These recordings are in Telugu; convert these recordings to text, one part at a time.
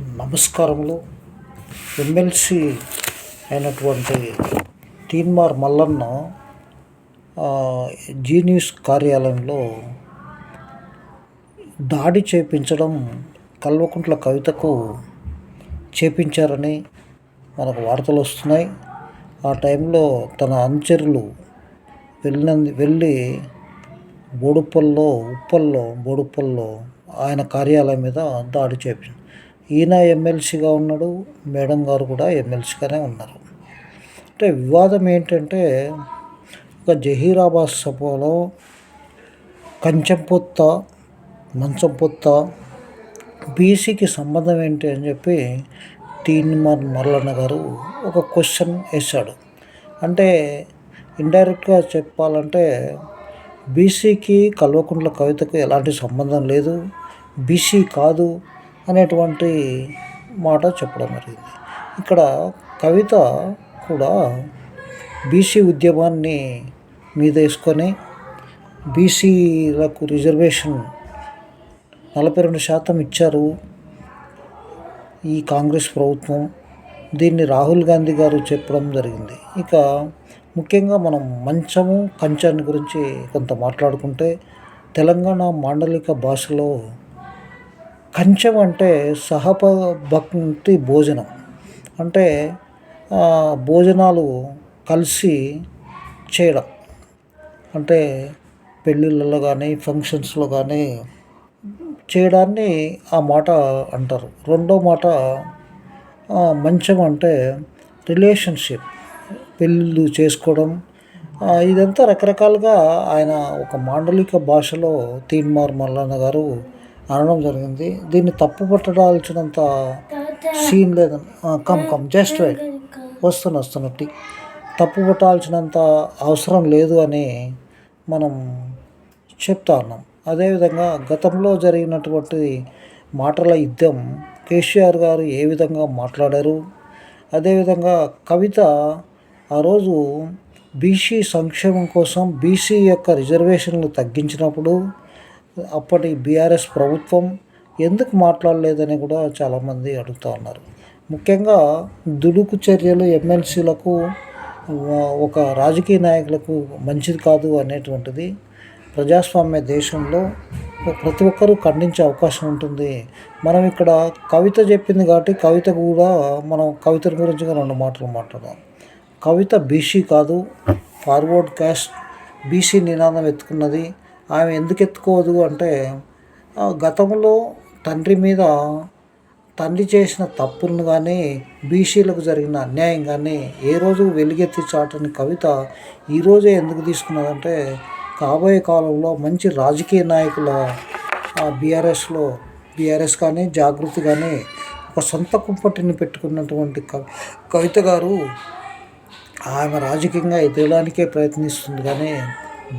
నమస్కారములు. ఎమ్మెల్సీ అయినటువంటి తీన్మార్ మల్లన్న ఆ, జీ న్యూస్ కార్యాలయంలో దాడి చేపించడం కల్వకుంట్ల కవితకు చేపించారని మనకు వార్తలు వస్తున్నాయి. ఆ టైంలో తన అనుచరులు వెళ్ళిన వెళ్ళి బోడుప్పల్లో ఉప్పల్లో బోడుప్పల్లో ఆయన కార్యాలయం మీద దాడి చేపించారు ఈయన ఎమ్మెల్సీగా ఉన్నాడు మేడం గారు కూడా ఎమ్మెల్సీగానే ఉన్నారు. అంటే వివాదం ఏంటంటే ఒక జహీరాబాద్ సభలో కంచెం మంచంపొత్త బీసీకి సంబంధం ఏంటి అని చెప్పి తీన్మార్ మరలన్న గారు ఒక క్వశ్చన్ వేశాడు. అంటే ఇండైరెక్ట్గా చెప్పాలంటే బీసీకి కల్వకుంట్ల కవితకు ఎలాంటి సంబంధం లేదు బీసీ కాదు అనేటువంటి మాట చెప్పడం జరిగింది. ఇక్కడ కవిత కూడా బీసీ ఉద్యమాన్ని మీద వేసుకొని బీసీలకు రిజర్వేషన్ నలభై రెండు శాతం ఇచ్చారు ఈ కాంగ్రెస్ ప్రభుత్వం. దీన్ని రాహుల్ గాంధీ గారు చెప్పడం జరిగింది. ఇక ముఖ్యంగా మనం మంచము కంచాన్ని గురించి కొంత మాట్లాడుకుంటే తెలంగాణ మాండలిక భాషలో కంచం అంటే సహప భక్తి భోజనం. అంటే భోజనాలు కలిసి చేయడం. అంటే పెళ్ళిళ్ళలో కానీ ఫంక్షన్స్లో కానీ చేయడాన్ని ఆ మాట అంటారు. రెండో మాట మంచం అంటే రిలేషన్షిప్. పెళ్ళిళ్ళు చేసుకోవడం. ఇదంతా రకరకాలుగా ఆయన ఒక మాండలిక భాషలో తీన్మార్ మల్లన్న గారు అనడం జరిగింది. దీన్ని తప్పు పట్టడాల్సినంత సీన్ లేదని. Come come just wait. వస్తున్న వస్తున్నట్టు తప్పు పట్టాల్సినంత అవసరం లేదు అని మనం చెప్తా ఉన్నాం. అదేవిధంగా గతంలో జరిగినటువంటి మాటల యుద్ధం కేసీఆర్ గారు ఏ విధంగా మాట్లాడారు? అదేవిధంగా కవిత ఆ రోజు బీసీ సంక్షేమం కోసం బీసీ యొక్క రిజర్వేషన్లు తగ్గించినప్పుడు అప్పటి బీఆర్ఎస్ ప్రభుత్వం ఎందుకు మాట్లాడలేదని కూడా చాలామంది అడుగుతూ ఉన్నారు. ముఖ్యంగా దుడుకు చర్యలు ఎమ్మెల్సీలకు ఒక రాజకీయ నాయకులకు మంచిది కాదు అనేటువంటిది ప్రజాస్వామ్య దేశంలో ప్రతి ఒక్కరూ ఖండించే అవకాశం ఉంటుంది. మనం ఇక్కడ కవిత చెప్పింది కాబట్టి కవిత కూడా మనం కవిత గురించి రెండు మాటలు మాట్లాడదాం. కవిత బీసీ కాదు ఫార్వర్డ్ క్యాస్ట్ బీసీ నినాదం ఎత్తుకున్నది ఆమె ఎందుకు ఎత్తుకోదు అంటే గతంలో తండ్రి మీద తండ్రి చేసిన తప్పులను కానీ బీసీలకు జరిగిన అన్యాయం కానీ ఏ రోజు వెలుగెత్తి చాటని కవిత ఈరోజే ఎందుకు తీసుకున్నదంటే కాబోయే కాలంలో మంచి రాజకీయ నాయకుల బీఆర్ఎస్లో బీఆర్ఎస్ కానీ జాగృతి కానీ ఒక సొంత కుంపటిని పెట్టుకున్నటువంటి కవి కవిత గారు ఆమె రాజకీయంగా ఎదగడానికే ప్రయత్నిస్తుంది కానీ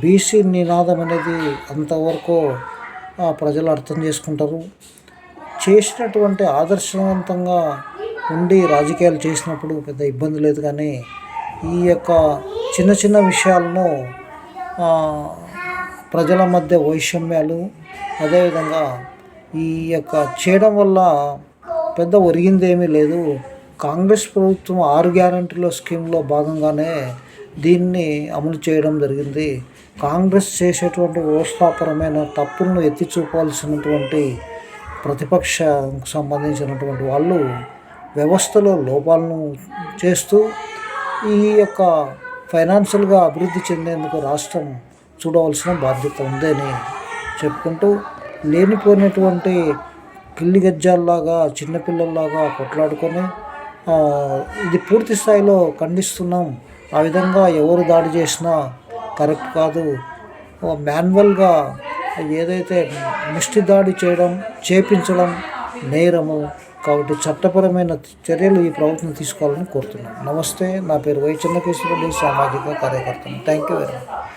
బీసీ నినాదం అనేది అంతవరకు ప్రజలు అర్థం చేసుకుంటారు. చేసినటువంటి ఆదర్శవంతంగా ఉండి రాజకీయాలు చేసినప్పుడు పెద్ద ఇబ్బంది లేదు కానీ ఈ యొక్క చిన్న చిన్న విషయాలను ప్రజల మధ్య వైషమ్యాలు అదేవిధంగా ఈ యొక్క చేయడం వల్ల పెద్ద ఒరిగిందేమీ లేదు. కాంగ్రెస్ ప్రభుత్వం ఆరు గ్యారంటీల స్కీమ్లో భాగంగానే దీన్ని అమలు చేయడం జరిగింది. కాంగ్రెస్ చేసేటువంటి వ్యవస్థాపరమైన తప్పులను ఎత్తి చూపాల్సినటువంటి ప్రతిపక్ష సంబంధించినటువంటి వాళ్ళు వ్యవస్థలో లోపాలను చేస్తూ ఈ యొక్క ఫైనాన్షియల్గా అభివృద్ధి చెందేందుకు రాష్ట్రం చూడవలసిన బాధ్యత ఉందని చెప్పుకుంటూ లేనిపోయినటువంటి పిల్లి గజ్జాల్లాగా చిన్నపిల్లల్లాగా కొట్లాడుకొని ఇది పూర్తి స్థాయిలో ఖండిస్తున్నాం. ఆ విధంగా ఎవరు దాడి చేసినా కరెక్ట్ కాదు. మాన్యువల్గా ఏదైతే ముష్టి దాడి చేయడం చేపించడం నేరము కాబట్టి చట్టపరమైన చర్యలు ఈ ప్రభుత్వం తీసుకోవాలని కోరుతున్నాను. నమస్తే నా పేరు వై చెన్నకేశ్వరరెడ్డి సామాజిక కార్యకర్తను. Thank you very much